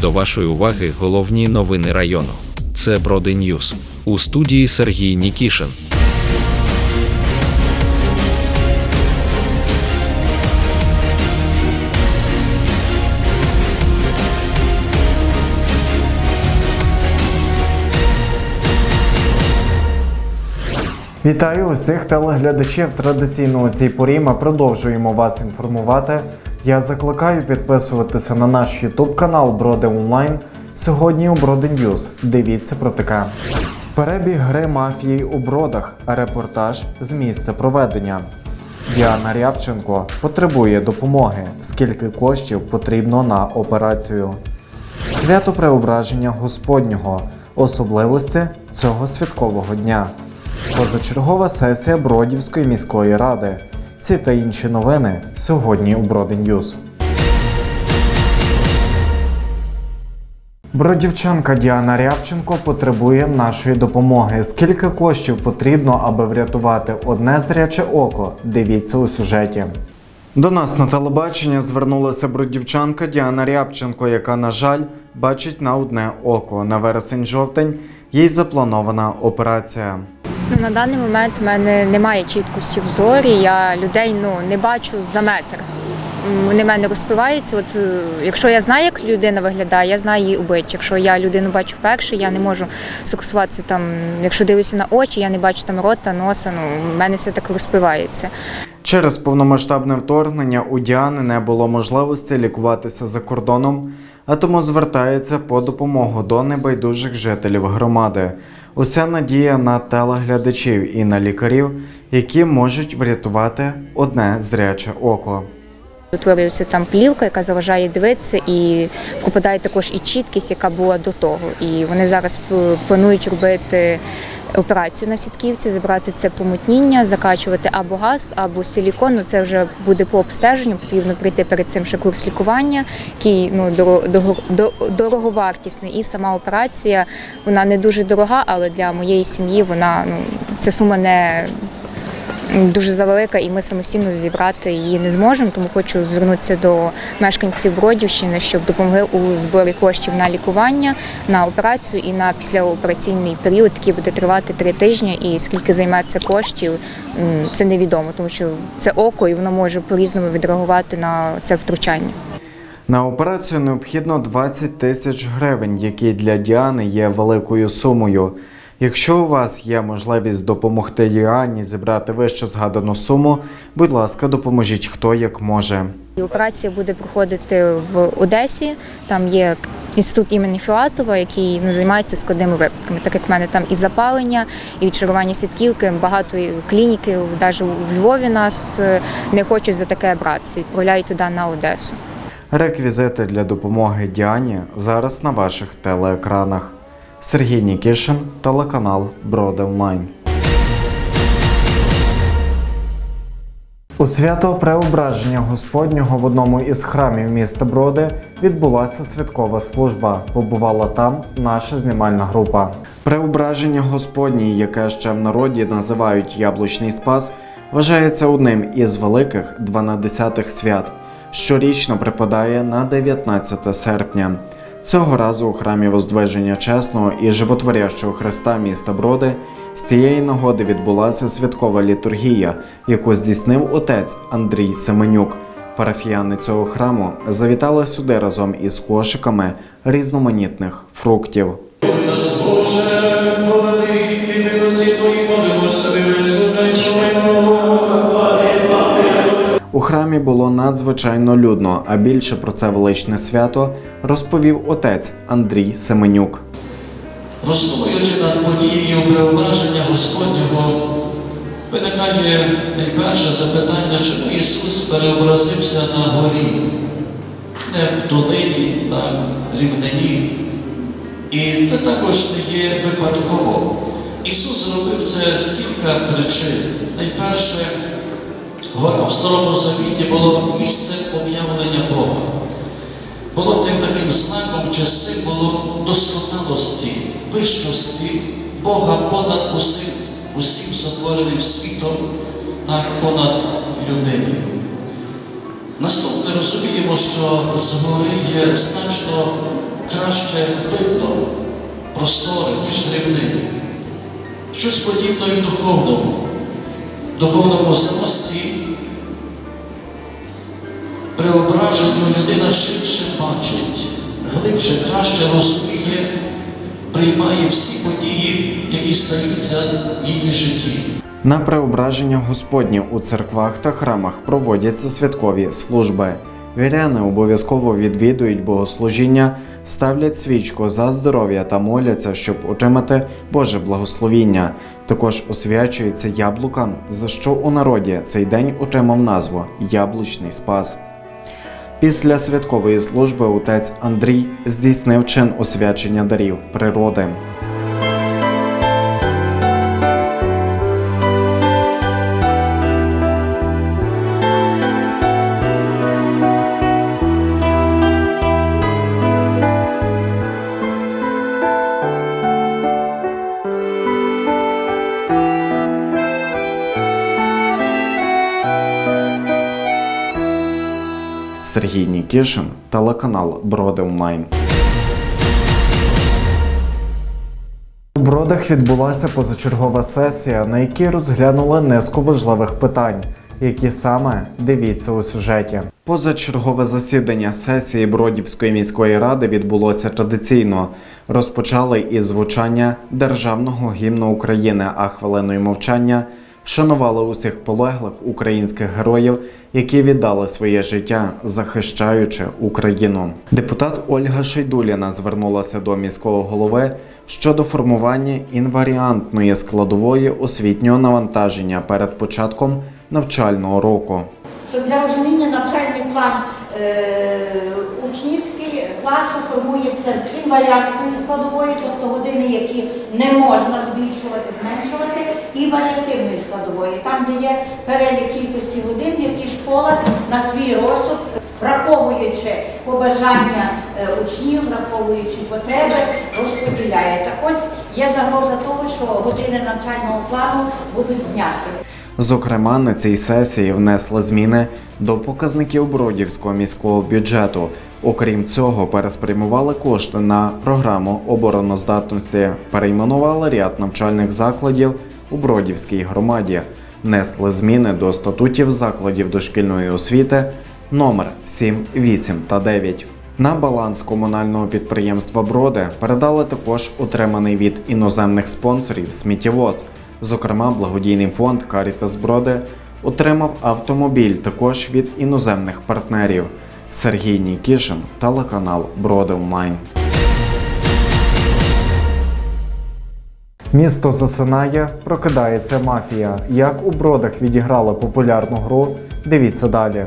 До вашої уваги головні новини району. Це Броди Ньюс. У студії Сергій Нікішин. Вітаю усіх телеглядачів. Традиційно у цій порі ми продовжуємо вас інформувати. Я закликаю підписуватися на наш YouTube канал Броди Онлайн. Сьогодні у Броди Ньюз. Дивіться про таке. Перебіг гри мафії у бродах. Репортаж з місця проведення. Діана Рябченко потребує допомоги. Скільки коштів потрібно на операцію? Свято Преображення Господнього. Особливості цього святкового дня. Позачергова сесія Бродівської міської ради. Ці та інші новини сьогодні у Броди Ньюз. Бродівчанка Діана Рябченко потребує нашої допомоги. Скільки коштів потрібно, аби врятувати одне зряче око? Дивіться у сюжеті. До нас на телебачення звернулася бродівчанка Діана Рябченко, яка, на жаль, бачить на одне око. На вересень-жовтень їй запланована операція. Ну, на даний момент в мене немає чіткості в зорі. Я людей ну, не бачу за метр. Вони в мене розпиваються. От, е, якщо я знаю, як людина виглядає, я знаю її обличчя. Якщо я людину бачу вперше, я не можу сфокусуватися там. Якщо дивлюся на очі, я не бачу там рота, носа. Ну, в мене все так розпивається. Через повномасштабне вторгнення у Діани не було можливості лікуватися за кордоном, а тому звертається по допомогу до небайдужих жителів громади. Уся надія на телеглядачів і на лікарів, які можуть врятувати одне зряче око. Утворюється там плівка, яка заважає дивитися, і попадає також і чіткість, яка була до того. І вони зараз планують робити операцію на сітківці, забрати це помутніння, закачувати або газ, або силікон. Ну, Це вже буде по обстеженню. Потрібно прийти перед цим ще курс лікування, який ну до- дороговартісний. І сама операція вона не дуже дорога, але для моєї сім'ї вона ну ця сума не дуже завелика, і ми самостійно зібрати її не зможемо. Тому хочу звернутися до мешканців Бродівщини, щоб допомогли у зборі коштів на лікування, на операцію і на післяопераційний період, який буде тривати три тижні. І скільки займе це коштів, це невідомо, тому що це око, і воно може по-різному відреагувати на це втручання. На операцію необхідно 20 тисяч гривень, які для Діани є великою сумою. Якщо у вас є можливість допомогти Діані зібрати вище згадану суму, будь ласка, допоможіть хто як може. Операція буде проходити в Одесі. Там є інститут імені Філатова, який ну, займається складними випадками. Так як в мене там і запалення, і відчарування сітківки, багато клініки, навіть в Львові нас е, не хочуть за таке братися, відправляють туди на Одесу. Реквізити для допомоги Діані зараз на ваших телеекранах. Сергій Нікішин, телеканал Броди. У свято Преображення Господнього в одному із храмів міста Броди відбулася святкова служба. Побувала там наша знімальна група. Преображення Господнє, яке ще в народі називають Яблучний Спас, вважається одним із великих 12 свят. Щорічно припадає на 19 серпня. Цього разу у храмі Воздвиження Чесного і Животворящого Христа міста Броди з цієї нагоди відбулася святкова літургія, яку здійснив отець Андрій Семенюк. Парафіяни цього храму завітали сюди разом із кошиками різноманітних фруктів. Нас, Боже, по великій милості Твоїй молимося, вислухай У храмі було надзвичайно людно, а більше про це величне свято розповів отець Андрій Семенюк. Роздумуючи над подією преображення Господнього, виникає найперше запитання, чому Ісус переобразився на горі, не в долині, на рівнині. І це також не є випадково. Ісус зробив це з кілька причин. Найперше, гора в Старому Завіті було місцем об'явлення Бога. Було тим таким знаком чи символом досконалості, вищості Бога понад усім, усім сотвореним світом, так понад людиною. Наступне розуміємо, що згори є значно краще видно простори, ніж з рівнини. Щось подібне і в духовному, духовному самості. Преображенню людина ширше бачить, глибше, краще розуміє, приймає всі події, які стаються в її житті. На преображення Господнє у церквах та храмах проводяться святкові служби. Віряни обов'язково відвідують богослужіння, ставлять свічку за здоров'я та моляться, щоб отримати Боже благословіння. Також освячується яблука, за що у народі цей день отримав назву Яблучний Спас. Після святкової служби отець Андрій здійснив чин освячення дарів природи. Сергій Нікішин, телеканал Броди Онлайн. У Бродах відбулася позачергова сесія, на якій розглянули низку важливих питань, які саме дивіться у сюжеті. Позачергове засідання сесії Бродівської міської ради відбулося традиційно. Розпочали із звучання державного гімну України, а хвилиною мовчання вшанували усіх полеглих українських героїв, які віддали своє життя, захищаючи Україну. Депутат Ольга Шейдуліна звернулася до міського голови щодо формування інваріантної складової освітнього навантаження перед початком навчального року. що для розуміння навчальний план е, учнівський класу формується з інваріантної складової, тобто години, які не можна збільшувати, зменшувати, і варіативної складової, там, де є перелік кількості годин, які школа на свій розсуд, враховуючи побажання е, учнів, враховуючи потреби, розподіляє. Так ось є загроза того, що години навчального плану будуть зняті. Зокрема, на цій сесії внесли зміни до показників Бродівського міського бюджету. Окрім цього, переспрямували кошти на програму обороноздатності, перейменували ряд навчальних закладів у Бродівській громаді, внесли зміни до статутів закладів дошкільної освіти номер 7, 8 та 9. На баланс комунального підприємства Броди передали також отриманий від іноземних спонсорів сміттєвоз. Зокрема, благодійний фонд Caritas Броди отримав автомобіль також від іноземних партнерів. Сергій Нікішин, телеканал Броди Онлайн. Місто засинає, прокидається мафія. Як у бродах відіграли популярну гру, дивіться далі.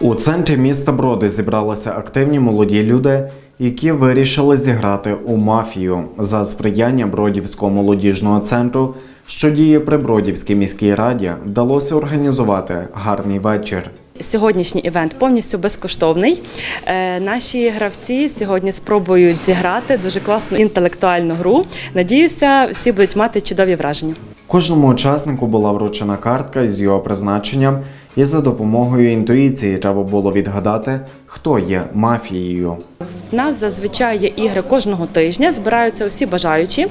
У центрі міста Броди зібралися активні молоді люди, які вирішили зіграти у мафію за сприяння Бродівського молодіжного центру, що діє при Бродівській міській раді, вдалося організувати гарний вечір. Сьогоднішній івент повністю безкоштовний. Е, наші гравці сьогодні спробують зіграти дуже класну інтелектуальну гру. Надіюся, всі будуть мати чудові враження. Кожному учаснику була вручена картка із його призначенням, і за допомогою інтуїції треба було відгадати, хто є мафією. В нас зазвичай є ігри кожного тижня. Збираються усі бажаючі,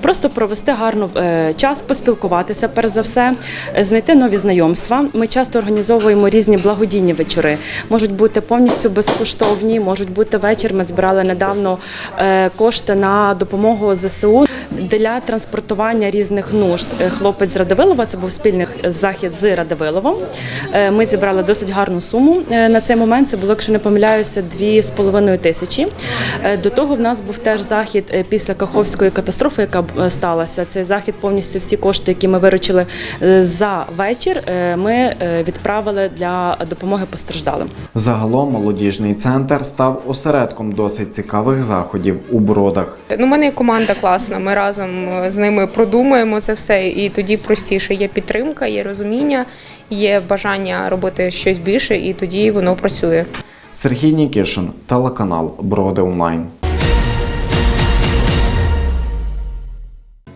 просто провести гарно е, час, поспілкуватися, перш за все, знайти нові знайомства. Ми часто організовуємо різні благодійні вечори. Можуть бути повністю безкоштовні, можуть бути вечір. Ми збирали недавно е, кошти на допомогу ЗСУ для транспортування різних нужд. Е, Хлопець з Радивилова, це був спільний захід з Радивиловом. Ми зібрали досить гарну суму на цей момент. Це було, якщо не помиляюся, 2,5 тисячі. Е, До того в нас був теж захід е, після Каховської катастрофи, яка е, сталася. Цей захід повністю всі кошти, які ми виручили за вечір, ми відправили для допомоги постраждалим. Загалом молодіжний центр став осередком досить цікавих заходів у бродах. Ну, у мене є команда класна. Ми разом з ними продумуємо це все, і тоді простіше є підтримка, є розуміння, є бажання робити щось більше, і тоді воно працює. Сергій Нікішин, телеканал Броди Онлайн.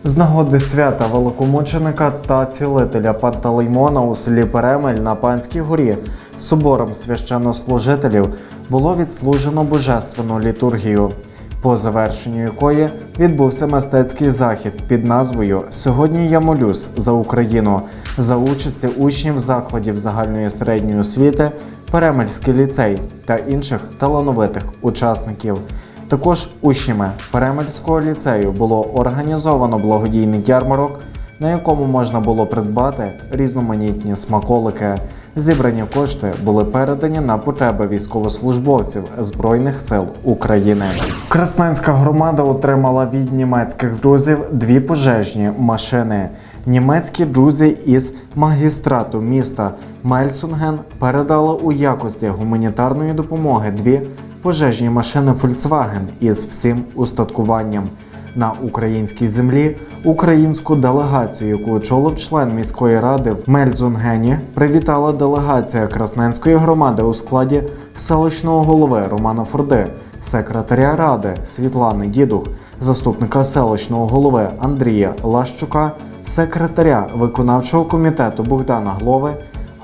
З нагоди свята великомученика та цілителя Пантелеймона у селі Перемель на Панській горі собором священнослужителів було відслужено божественну літургію. по завершенню якої відбувся мистецький захід під назвою Сьогодні я молюсь за Україну за участі учнів закладів загальної середньої освіти, Перемельський ліцей та інших талановитих учасників. Також учнями Перемельського ліцею було організовано благодійний ярмарок, на якому можна було придбати різноманітні смаколики. Зібрані кошти були передані на потреби військовослужбовців Збройних сил України. Красненська громада отримала від німецьких друзів дві пожежні машини. Німецькі друзі із магістрату міста Мельсунген передали у якості гуманітарної допомоги дві пожежні машини Volkswagen із всім устаткуванням на українській землі українську делегацію, яку очолив член міської ради в Мельзунгені, привітала делегація Красненської громади у складі селищного голови Романа Форди, секретаря ради Світлани Дідух, заступника селищного голови Андрія Лащука, секретаря виконавчого комітету Богдана Глови,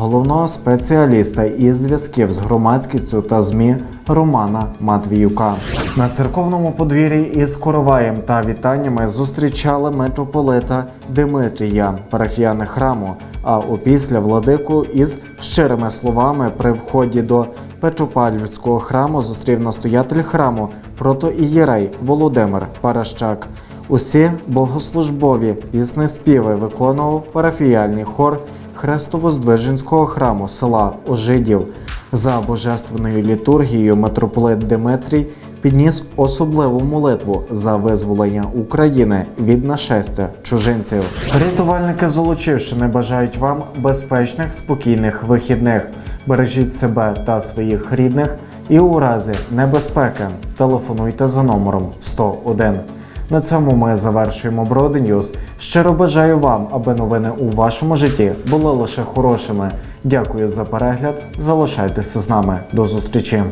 головного спеціаліста із зв'язків з громадськістю та ЗМІ Романа Матвіюка. На церковному подвір'ї із короваєм та вітаннями зустрічали митрополита Димитрія, парафіяни храму, а опісля владику із щирими словами при вході до Петропавлівського храму зустрів настоятель храму протоієрей Володимир Паращак. Усі богослужбові пісні співи виконував парафіяльний хор Хрестово-Здвиженського храму села Ожидів. За божественною літургією митрополит Димитрій підніс особливу молитву за визволення України від нашестя чужинців. Рятувальники Золочівщини бажають вам безпечних, спокійних вихідних. Бережіть себе та своїх рідних і у разі небезпеки телефонуйте за номером 101. На цьому ми завершуємо Броди. Щиро бажаю вам, аби новини у вашому житті були лише хорошими. Дякую за перегляд. Залишайтеся з нами. До зустрічі.